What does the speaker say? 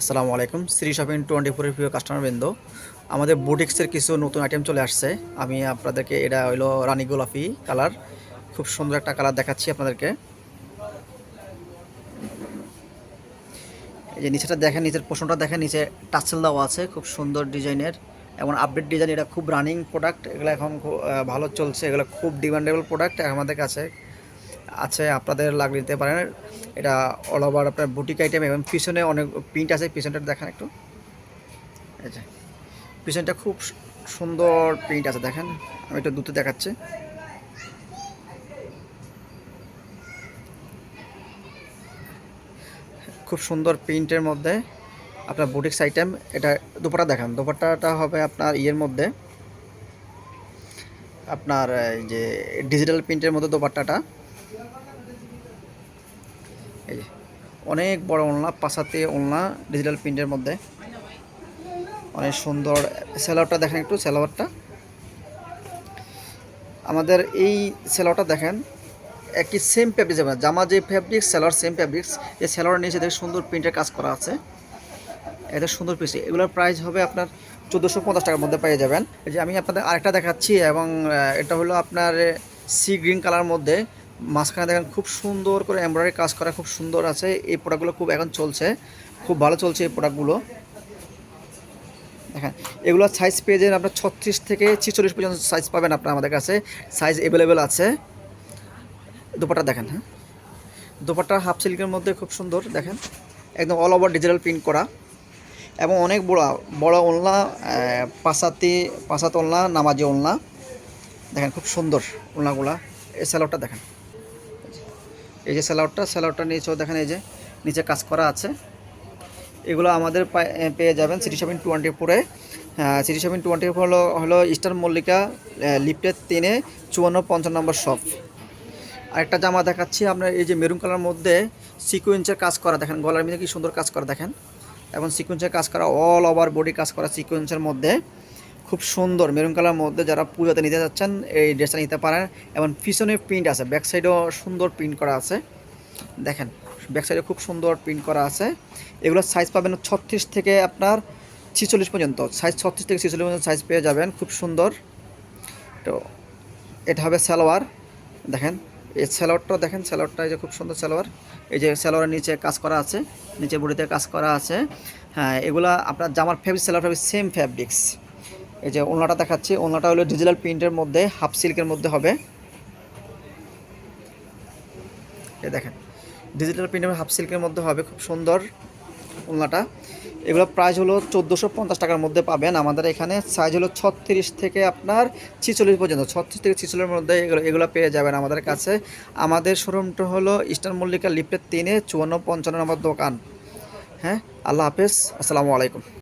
আসসালামু আলাইকুম। Shri shopping twenty ফোরের প্রিয় কাস্টমার বৃন্দ, আমাদের বুটিক্সের কিছু নতুন আইটেম চলে আসছে। আমি আপনাদেরকে, এটা হইল রানি গোলাপি কালার খুব সুন্দর একটা কালার দেখাচ্ছি আপনাদেরকে। এই যে নিচেটা দেখেন, নিচের পোষণটা দেখেন, নিচে টাচেল দেওয়া আছে, খুব সুন্দর ডিজাইনের এবং আপডেট ডিজাইন এটা খুব রানিং প্রোডাক্ট এগুলো এখন ভালো চলছে, এগুলো খুব ডিমান্ডেবল প্রোডাক্ট আমাদের কাছে। আছে আপনাদের লাগিয়ে নিতে পারেন। এটা অল ওভার আপনার বুটিক আইটেম এবং পিছনে অনেক প্রিন্ট আছে, পিছনটা দেখেন একটু। এই পিছনটা খুব সুন্দর প্রিন্ট আছে, দেখেন। আমি একটু দুটো দেখাচ্ছি। খুব সুন্দর প্রিন্টের মধ্যে আপনার বুটিক্স আইটেম এটা দুপাটা দেখান। দুপাট্টাটা হবে আপনার ইয়ের মধ্যে। আপনার এই যে ডিজিটাল প্রিন্টের মধ্যে দোপাট্টাটা। এই যে, অনেক বড় ওলনা, পাশাতে ওলনা ডিজিটাল প্রিন্টের মধ্যে। অনেক সুন্দর সেলারটা দেখেন একটু সেলারটা আমাদের এই সেলারটা দেখেন, একই সেম ফ্যাব্রিক্স জামা যে ফ্যাব্রিক্স সেলার সেম ফ্যাব্রিক্স এই সেলারের নিচে দেখে সুন্দর প্রিন্টের কাজ করা আছে। এটা সুন্দর পিস এগুলোর প্রাইস হবে আপনার চোদ্দোশো পঞ্চাশ টাকার মধ্যে পেয়ে যাবেন। যে আমি আপনাদের আরেকটা দেখাচ্ছি এবং এটা হলো আপনার সি গ্রিন কালার মধ্যে মাঝখানে দেখেন খুব সুন্দর করে এমব্রয়ডারি কাজ করা খুব সুন্দর আছে। এই প্রোডাক্টগুলো খুব এখন চলছে। খুব ভালো চলছে এই প্রোডাক্টগুলো দেখেন, এগুলো সাইজ পেয়ে যাবেন আপনার ছত্রিশ থেকে ছিচল্লিশ পর্যন্ত সাইজ পাবেন আপনার আমাদের কাছে। সাইজ অ্যাভেলেবেল আছে। দুপাটা দেখেন হ্যাঁ। দুপাট্টা হাফ সিল্কের মধ্যে খুব সুন্দর, দেখেন। একদম অল ওভার ডিজিটাল প্রিন্ট করা। এবং অনেক বড় বড় ওলনা পাশাতি পাশাত ওলনা, নামাজি ওলনা। দেখেন খুব সুন্দর ওলনাগুলা। এই স্যালাডটা দেখেন। এই যে স্যালাডটা স্যালাডটা নিচেও দেখেন এই যে নিচে কাজ করা আছে। এগুলো আমাদের পেয়ে যাবেন সিটি সেভেন টোয়েন্টি ফোরে সিটি সেভেন টোয়েন্টি ফোর হলো হলো ইস্টার মল্লিকা লিফটের তিনে, চুয়ান্ন পঞ্চান্ন নম্বর শপ আরেকটা জামা দেখাচ্ছি, আপনার এই যে মেরুন কালার মধ্যে সিকুয়েন্সের কাজ করা, দেখেন গলার মধ্যে কি সুন্দর কাজ করা, দেখেন। এবং সিকুয়েন্সের কাজ করা অল ওভার বডি কাজ করা সিকুয়েন্সের মধ্যে। খুব সুন্দর মেরুন কালার মধ্যে যারা পুজোতে নিতে যাচ্ছেন, এই ড্রেসটা নিতে পারেন। এবং পিছনে প্রিন্ট আছে ব্যাক সাইডেও সুন্দর প্রিন্ট করা আছে। দেখেন ব্যাক সাইডে খুব সুন্দর প্রিন্ট করা আছে। এগুলোর সাইজ পাবেন ছত্রিশ থেকে আপনার ছিচল্লিশ পর্যন্ত। সাইজ ছত্রিশ থেকে ছিচল্লিশ পর্যন্ত সাইজ পেয়ে যাবেন, খুব সুন্দর। তো, এটা হবে সালোয়ার। দেখেন, এই স্যালোয়ারটা দেখেন স্যালোয়ারটা এই যে খুব সুন্দর স্যালোয়ার এই যে স্যালোয়ারের নিচে কাজ করা আছে, নিচে বডিতে কাজ করা আছে। হ্যাঁ এগুলা আপনার জামার fabric salwar fabric same fabrics এই যে ওলনাটা দেখাচ্ছি। ওলনাটা হলো ডিজিটাল প্রিন্টের মধ্যে হাফ সিল্কের মধ্যে হবে। এই দেখেন ডিজিটাল প্রিন্টের হাফ সিল্কের মধ্যে হবে, খুব সুন্দর ওলনাটা এগুলো প্রাইস হলো চোদ্দোশো পঞ্চাশ টাকার মধ্যে পাবেন। আমাদের এখানে সাইজ হলো ছত্রিশ থেকে আপনার ছিচল্লিশ পর্যন্ত। ছত্রিশ থেকে ছিচল্লিশের মধ্যে এগুলো এগুলো পেয়ে যাবেন আমাদের কাছে। আমাদের শোরুমটা হলো ইস্টার্ন মল্লিকা লিফটের তিনে, চুয়ান্ন পঞ্চান্ন নম্বর দোকান। হ্যাঁ আল্লাহ হাফেজ। আসসালামু আলাইকুম।